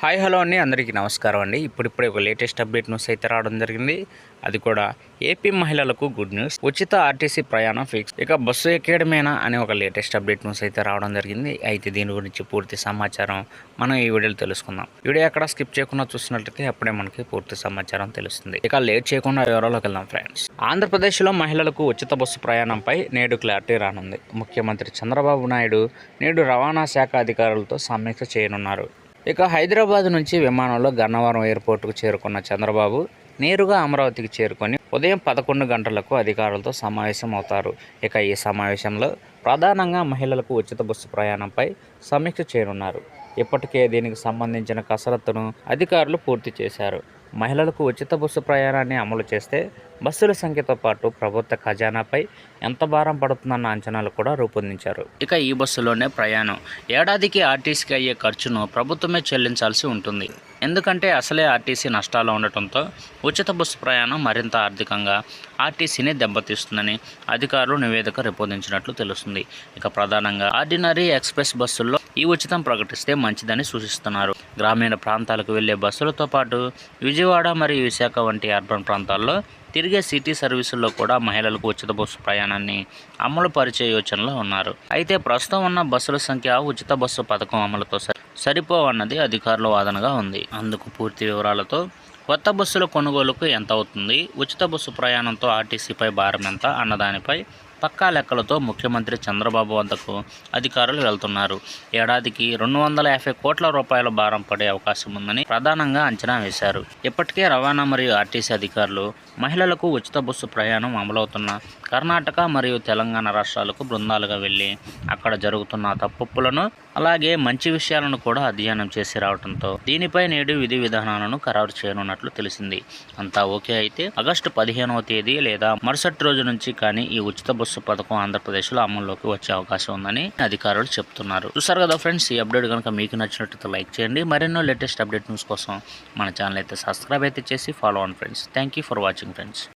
Hi hello అండి. అందరికీ నమస్కారం అండి. ఇప్పుడిప్పుడే ఒక లేటెస్ట్ అప్డేట్ న్యూస్ అయితే రావడం జరిగింది. అది కూడా ఏపీ మహిళలకు గుడ్ న్యూస్. ఉచిత ఆర్టీసీ ప్రయాణం ఫిక్స్. ఇక బస్సు ఎక్కడమేనా అనే ఒక లేటెస్ట్ అప్డేట్ న్యూస్ అయితే రావడం జరిగింది. అయితే దీని గురించి పూర్తి సమాచారం మనం ఈ వీడియోలో తెలుసుకుందాం. వీడియో ఎక్కడ స్కిప్ చేయకుండా చూసినట్లయితే అప్పుడే మనకి పూర్తి సమాచారం తెలుస్తుంది. ఇక లేట్ చేయకుండా వివరాల్లోకి వెళ్దాం ఫ్రెండ్స్. ఆంధ్రప్రదేశ్లో మహిళలకు ఉచిత బస్సు ప్రయాణంపై నేడు క్లారిటీ రానుంది. ముఖ్యమంత్రి చంద్రబాబు నాయుడు నేడు రవాణా శాఖ అధికారులతో సమీక్ష చేయనున్నారు. ఇక హైదరాబాద్ నుంచి విమానంలో గన్నవరం ఎయిర్పోర్టుకు చేరుకున్న చంద్రబాబు నేరుగా అమరావతికి చేరుకొని ఉదయం పదకొండు గంటలకు అధికారులతో సమావేశం అవుతారు ఇక ఈ సమావేశంలో ప్రధానంగా మహిళలకు ఉచిత బస్సు ప్రయాణంపై సమీక్ష చేయనున్నారు. ఇప్పటికే దీనికి సంబంధించిన కసరత్తును అధికారులు పూర్తి చేశారు. మహిళలకు ఉచిత బస్సు ప్రయాణాన్ని అమలు చేస్తే బస్సుల సంఖ్యతో పాటు ప్రభుత్వ ఖజానాపై ఎంత భారం పడుతుందన్న అంచనాలు కూడా రూపొందించారు. ఇక ఈ బస్సులోనే ప్రయాణం. ఏడాదికి ఆర్టీసీకి అయ్యే ఖర్చును ప్రభుత్వమే చెల్లించాల్సి ఉంటుంది. ఎందుకంటే అసలే ఆర్టీసీ నష్టాలు ఉండటంతో ఉచిత బస్సు ప్రయాణం మరింత ఆర్థికంగా ఆర్టీసీని దెబ్బతీస్తుందని అధికారులు నివేదిక రూపొందించినట్లు తెలుస్తుంది. ఇక ప్రధానంగా ఆర్డినరీ ఎక్స్ప్రెస్ బస్సుల్లో ఈ ఉచితం ప్రకటిస్తే మంచిదని సూచిస్తున్నారు. గ్రామీణ ప్రాంతాలకు వెళ్ళే బస్సులతో పాటు విజయవాడ మరియు విశాఖ వంటి అర్బన్ ప్రాంతాల్లో తిరిగే సిటీ సర్వీసుల్లో కూడా మహిళలకు ఉచిత బస్సు ప్రయాణాన్ని అమలు పరిచే యోచనలో ఉన్నారు. అయితే ప్రస్తుతం ఉన్న బస్సుల సంఖ్య ఉచిత బస్సు పథకం అమలుతో సరిపోవన్నది అధికారుల వాదనగా ఉంది. అందుకు పూర్తి వివరాలతో కొత్త బస్సుల కొనుగోలుకు ఎంత అవుతుంది? ఉచిత బస్సు ప్రయాణంతో ఆర్టీసీపై భారం ఎంత? అన్నదానిపై పక్కా లెక్కలతో ముఖ్యమంత్రి చంద్రబాబు వద్దకు అధికారులు వెళ్తున్నారు. ఏడాదికి రెండు వందల యాభై కోట్ల రూపాయల భారం పడే అవకాశం ఉందని ప్రధానంగా అంచనా వేశారు. ఇప్పటికే రవాణా మరియు ఆర్టీసీ అధికారులు మహిళలకు ఉచిత బస్సు ప్రయాణం అమలవుతున్న కర్ణాటక మరియు తెలంగాణ రాష్ట్రాలకు బృందాలుగా వెళ్ళి అక్కడ జరుగుతున్న తప్పులను అలాగే మంచి విషయాలను కూడా అధ్యయనం చేసి రావడంతో దీనిపై నేడు విధి విధానాలను ఖరారు చేయనున్నట్లు తెలిసింది. అంతా ఓకే అయితే ఆగస్టు పదిహేనవ తేదీ లేదా మరుసటి రోజు నుంచి కానీ ఈ ఉచిత బస్సు పథకం ఆంధ్రప్రదేశ్లో అమల్లోకి వచ్చే అవకాశం ఉందని అధికారులు చెప్తున్నారు. చూసారు కదా ఫ్రెండ్స్ ఈ అప్డేట్ కనుక మీకు నచ్చినట్లయితే లైక్ చేయండి. మరెన్నో లేటెస్ట్ అప్డేట్ న్యూస్ కోసం మన ఛానల్ అయితే సబ్స్క్రైబ్ అయితే చేసి ఫాలో అవ్వండి friends thank you for watching friends